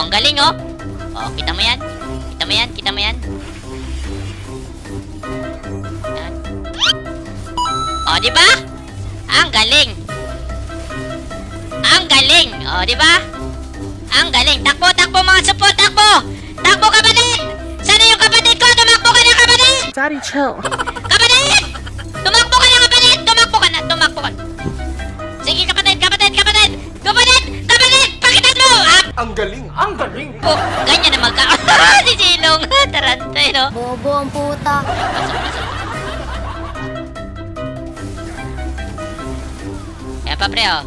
Oh, ang galing oh. Oh, kita mo yan? Kita mo yan? Kita mo yan? Oh, di ba? Ang galing. Ang galing. Oh, di ba? Ang galing. Takbo, takbo mga support, takbo. Takbo kapatid. Sana yung kapatid ko? Tumakbo ka na kapatid. Daddy, chill. Ang galing! Ang galing! Oh, ganyan na magka... si Silong! Tarantay, no? Bobo ang puta. Yan pa, pre, oh.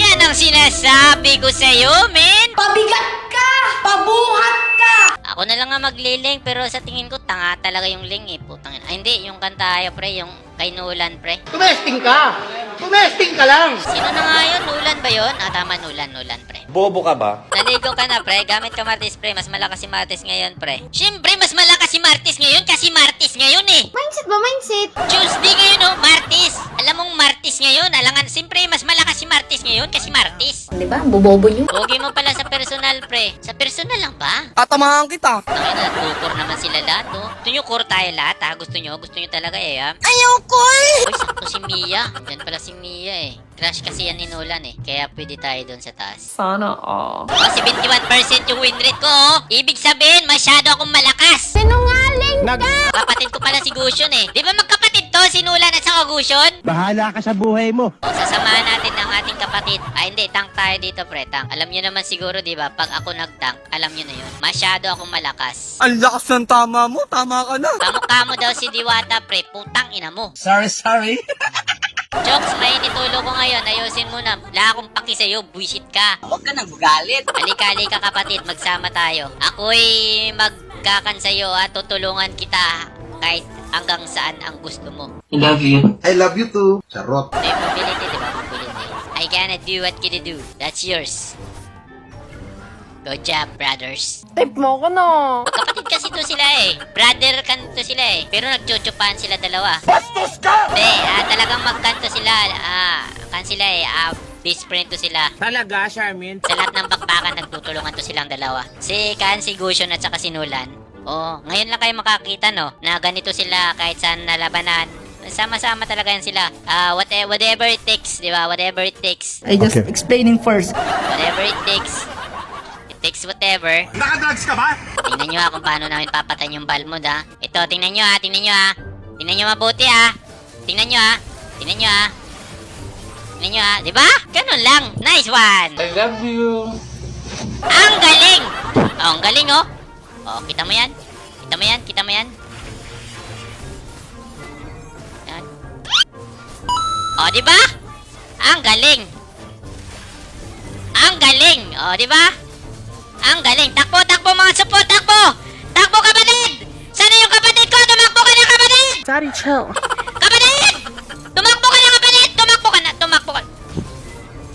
Yan ang sinasabi ko sa'yo, men! Pabigat ka! Pabuhat ka! Ako na lang nga magliling, pero sa tingin ko, tanga talaga yung ling, eh. Putang ina. Ah, hindi, yung kanta ayo, pre, yung kay Nulan, pre. Tumesting ka! Tumesting ka lang! Sino na nga yun? Nulan ba yun? Ah, tama, Nulan, Nulan, pre. Bobo ka ba? Naligo ka na, pre. Gamit ka Martis, pre. Mas malakas si Martis ngayon, pre. Siyempre, mas malakas si Martis ngayon kasi Martis ngayon, eh. Mindset ba? Mindset? Tuesday ngayon, oh, Martis. Alam mong Martis ngayon. Alangan, siyempre, mas malakas si Martis ngayon kasi Martis. Di ba? Bobobo nyo. Pogi mo pala sa personal, pre. Sa personal lang ba? Tatamahan kita! Tangin na, tukor naman sila lahat, oh. Gusto nyo core tayo lahat, ha? Gusto nyo? Gusto nyo talaga, eh, ha? Ayoko eh! Uy, sakto si Mia. Yan pala si Mia, eh. Crush kasi yan ni Nolan, eh. Kaya pwede tayo doon sa taas. Sana all. Oh, 71% yung win rate ko, oh. Ibig sabihin, masyado akong malakas. Sinungaling Nag... Kapatid ko pala si Gusion, eh. Di ba magkapatid to, si Nulan at saka Gusion? Bahala ka sa buhay mo! O, sasamahan natin ng ating kapatid. Ay, hindi, tank tayo dito, pre, tank. Alam nyo naman siguro, di ba, pag ako nag-tank, alam nyo na yun. Masyado akong malakas. Ang lakas ng tama mo! Tama ka na! Kamukha mo daw si Diwata, pre. Putang ina mo. Sorry, sorry! Jokes, may nitulo ko ngayon. Ayusin mo na. Wala akong paki sa'yo. Buisit ka. Huwag ka nang galit! Halika-halika kapatid, magsama tayo. Ako'y magkakan sa'yo at tutulungan kita kahit hanggang saan ang gusto mo. I love you too. Charot. Ito yung mobility, di ba? Mobility. I gonna do what you do. That's yours. Good job, brothers. Tip mo ko no. Magkapatid kasi to sila eh. Brother kanto sila eh. Pero nagchuchupan sila dalawa. Bastos ka! Hindi, ah, talagang magkanto sila. Ah, kan sila eh. Ah, best friend to sila. Talaga, Charmin? Sa lahat ng bakbakan, nagtutulungan to silang dalawa. Si Kan, si Gusion at saka si Nulan. Oh, ngayon lang kayo makakita no, na ganito sila kahit saan nalabanan. Sama-sama talaga yan sila. Ah, whate- whatever it takes, di ba? Whatever it takes. I just explaining first. Whatever it takes. It takes whatever. Nakadrugs ka ba? Tingnan nyo ha kung paano namin papatayin yung Balmond ha. Ito, tingnan nyo ha, tingnan nyo ha. Tingnan nyo mabuti ha. Tingnan nyo ha. Tingnan nyo ha. Tingnan nyo ha. Di ba? Ganun lang. Nice one. I love you. Ang galing! Oh, ang galing oh. Oh, kita mo yan? Kita mo yan? Kita mo yan? Yan. Oh, di ba? Ang galing! Ang galing! Oh, di ba? Ang galing! Takbo, takbo mga support! Takbo! Takbo kapatid! Sana yung kapatid ko! Tumakbo ka na kapatid! Daddy, chill. Kapatid! Tumakbo ka na kapatid! Tumakbo ka na! Tumakbo ka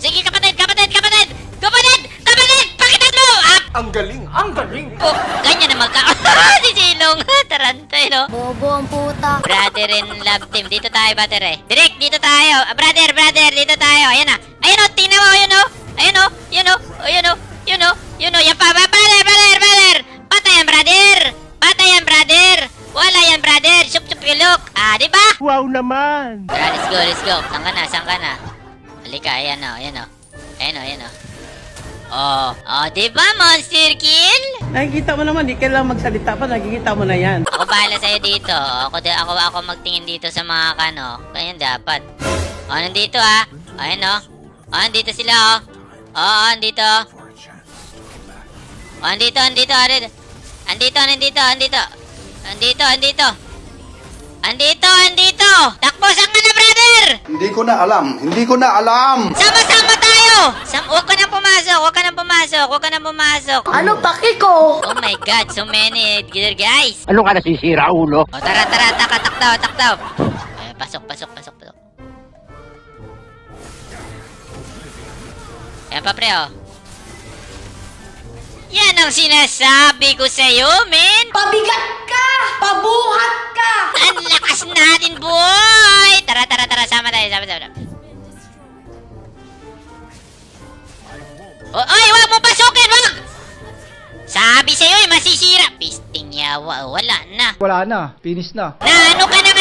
Sige kapatid! Kapatid! Kapatid! Kapatid! Kapatid! Pakitan mo! Ah! Ang galing! Ang galing! Oh, ganyan na magka... si Silong! Tarantay, no? Bobo ang puta. Brother in love team. Dito tayo, brother eh. Direct, dito tayo. Ah, brother, brother, dito tayo. Ayan na. Ayan o, tingnan mo. Ayan o. Ayan o. Yun o. Ayan o. Yun o. Yun o. Yan pa. Brother, brother, brother. Patay yan, brother. Patay yan, brother. Wala yan, brother. Sup, sup, ilok. Ah, di ba? Wow naman! Tara, let's go, let's go. Saan ka na, saan ka na? Halika, ayan o, ayan o. Ayan o, ayan o. Oh, oh, di ba, Monster Kill? Nakikita mo naman, di kailangan magsalita pa, nakikita mo na yan. Ako bahala sa'yo dito. Ako, ako, ako magtingin dito sa mga kano. Ganyan dapat. O, nandito ah. Ayan o. O, nandito sila oh. Oo, nandito. O, nandito, nandito. Andito, andito, nandito, andito. Andito, andito. Andito, andito. Takbo, saan ka na, brother? Hindi ko na alam. Hindi ko na alam. Sama-sama tayo! Sam huwag ka nang pumasok, huwag ka nang pumasok, huwag ka nang pumasok. Ano paki ko? Oh my god, so many dear guys. Ano ka nasisira, ulo? O tara, tara, taka, taktaw, taktaw. Ay, pasok, pasok, pasok, pasok. Ayan pa, pre, oh. Yan ang sinasabi ko sa'yo, men! Pabigat ka! Pabuhat ka! Ang lakas natin, boy! Tara, tara, tara, sama tayo, sama, sama. O, oy, wag mo pasukin, wag! Sabi sa'yo, eh, masisira. Pisting yawa, wala na. Wala na. Finish na. Na ano ka na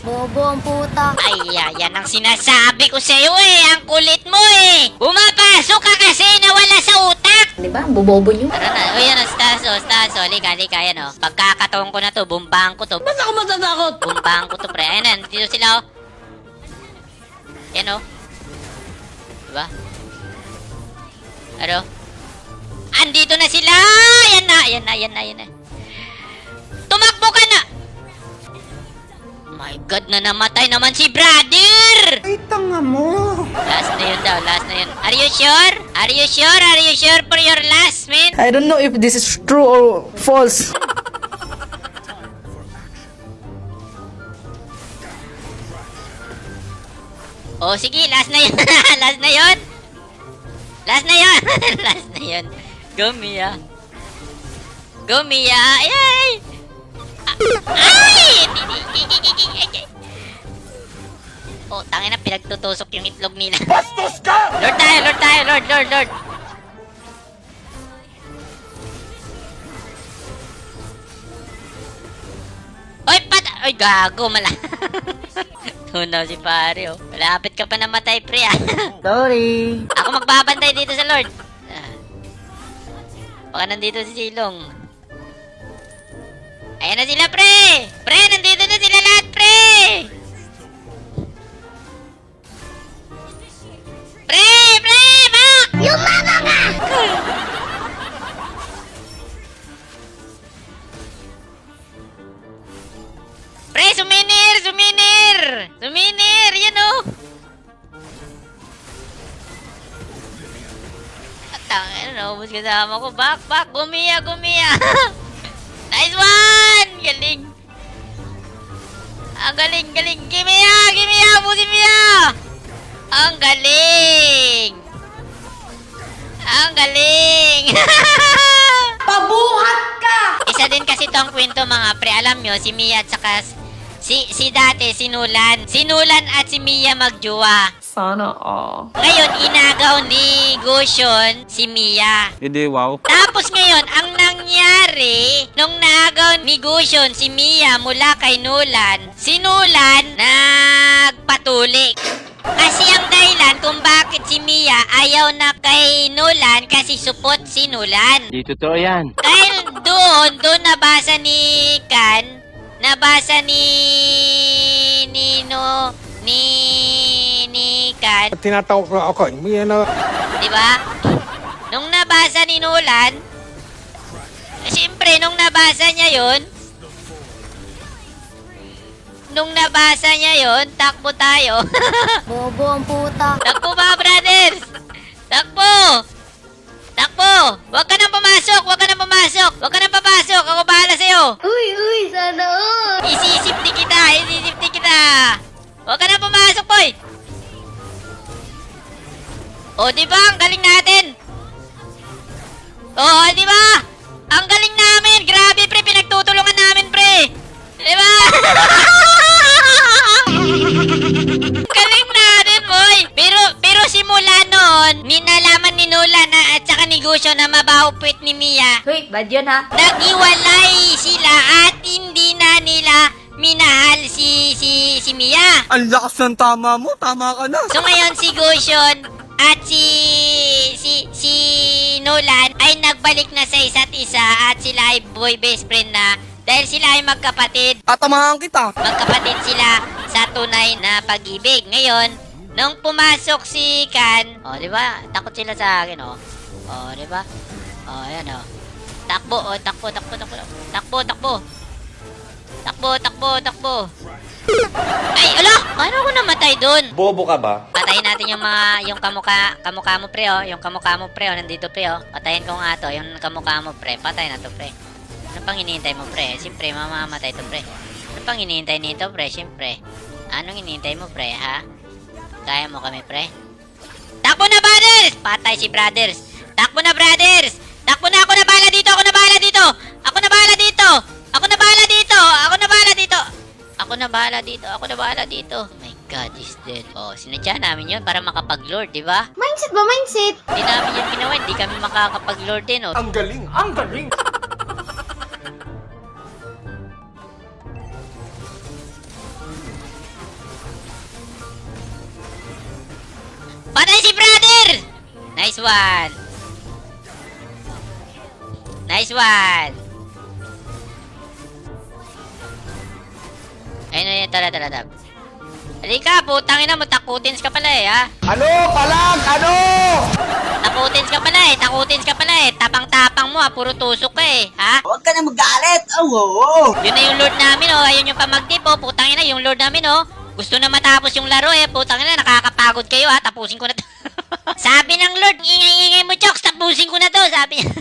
Bobo ang puta. Ay, ya- yan ang sinasabi ko sa'yo eh. Ang kulit mo eh. Pumapasok ka kasi nawala sa utak. Di ba? Bobobo nyo. Tara na. O yan o, Staso, Staso. Halika, halika. Yan o. Pagkakataon ko na to, bumbang ko to. Ba't ako matatakot? Bumbang ko to, pre. Ayan na, dito sila o. Yan o. Diba? Ano? Andito na sila! Yan na, yan na, yan na, yan na. Tumakbo ka na! My God, na namatay naman si brother! Ay, tanga mo. Last na yun daw, last na yun. Are you sure? Are you sure? Are you sure for your last, man? I don't know if this is true or false. Oh, sige, last na yun. last na yun. Last na yun. last na yun. Go, Mia. Go, Mia. Ay! Ay! Ay! Oh, tangin na, pinagtutusok yung itlog nila. Bastos ka! Lord tayo, Lord tayo, Lord, Lord, Lord. Oy, pat... Oy, gago, mala. Tunaw si pare, oh. Malapit ka pa namatay, pre, ah. Sorry. Ako magbabantay dito sa Lord. Ah. Baka nandito si Silong. Ayan na sila, pre! Pre, nandito na sila lahat, pre! Pre! Bak! Lumama ka! Pre, suminir! Suminir! Suminir! Yan o! At ang ano, ubus kasama ko. Back, back! Gumiya, gumiya! nice one! Galing! Ang galing, galing! Gimiya! Gimiya! Ubusin mo ya! Ang galing! Ang galing! Pabuhat ka! Isa din kasi tong kwento mga pre. Alam nyo, si Mia at saka si, si dati, si Nulan. Si Nulan at si Mia magjowa. Sana all. Ngayon, inagaw ni Gushon si Mia. Hindi, wow. Tapos ngayon, ang nangyari, nung naagaw ni Gushon si Mia mula kay Nulan, si Nulan nagpatuli. Kasi ang dahilan kung bakit si Mia ayaw na kay Nulan kasi supot si Nulan. Di totoo yan. Dahil doon, doon nabasa ni Kan, nabasa ni Nino, ni ni Kan, Tinatawag na ako. May ano. di ba? Nung nabasa ni Nolan, siyempre nung nabasa niya yon, nung nabasa niya yon, takbo tayo. Bobo ang puta. takbo ba, brothers? Takbo! Takbo! Huwag ka nang pumasok! Huwag ka nang pumasok! Huwag ka nang papasok! Ako bahala sa'yo! Uy, uy, sana all. Isisip ni kita! Isisip ni kita! Huwag ka na pumasok, boy! O, di ba? Ang galing Gusyo na mabaho puwit ni Mia, Uy, bad yun ha. Naghiwalay sila at hindi na nila minahal si si si Mia. Ang lakas ng tama mo. Tama ka na. So ngayon si Goshen at si si si Nolan ay nagbalik na sa isa't isa at sila ay boy best friend na dahil sila ay magkapatid. Tatamahan kita. Magkapatid sila sa tunay na pag-ibig. Ngayon, nung pumasok si Kan, oh, di ba? Takot sila sa akin, oh. Oh, di ba? Oh, ayan, oh. Takbo, oh, takbo, takbo, takbo. Takbo, takbo. Takbo, takbo, takbo. Ay, ala! Paano ako namatay doon? Bobo ka ba? Patayin natin yung mga, yung kamukha, kamukha mo pre, oh. Yung kamukha mo pre, oh. Nandito pre, oh. Patayin ko nga to. Yung kamukha mo pre. Patay na to pre. Ano pang hinihintay mo pre? Siyempre, mamamatay to pre. Ano pang hinihintay nito pre? Siyempre. Anong hinihintay mo pre, ha? Kaya mo kami pre? Takbo na brothers! Patay si brothers. Takbo na brothers! Takbo na ako na bala dito! Ako na bala dito! Ako na bala dito! Ako na bala dito! Ako na bala dito! Ako na bala dito! Ako na bala dito! My God is dead. Oh, sinadya namin yun para makapag-lord, di ba? Mindset ba? Mindset? Hindi namin yun ginawa, hindi kami makakapag-lord din, oh. Ang galing, ang galing. Patay si brother! Nice one! Nice one! Ayun na yun, tara, tara, tara. Halika, putang ina mo, takutins ka pala eh, ha? Ano? Palag! Ano? Takutins ka pala eh, takutins ka pala eh. Tapang-tapang mo ha, puro tusok ka eh, ha? Huwag ka na magalit. Oh, oo. Yun na yung lord namin oh, ayun yung pamagtip oh, putang ina, yung lord namin oh. Gusto na matapos yung laro eh, putang ina, nakakapagod kayo ha, tapusin ko na to. sabi ng lord, ingay-ingay mo, Chokes, tapusin ko na to, sabi niya.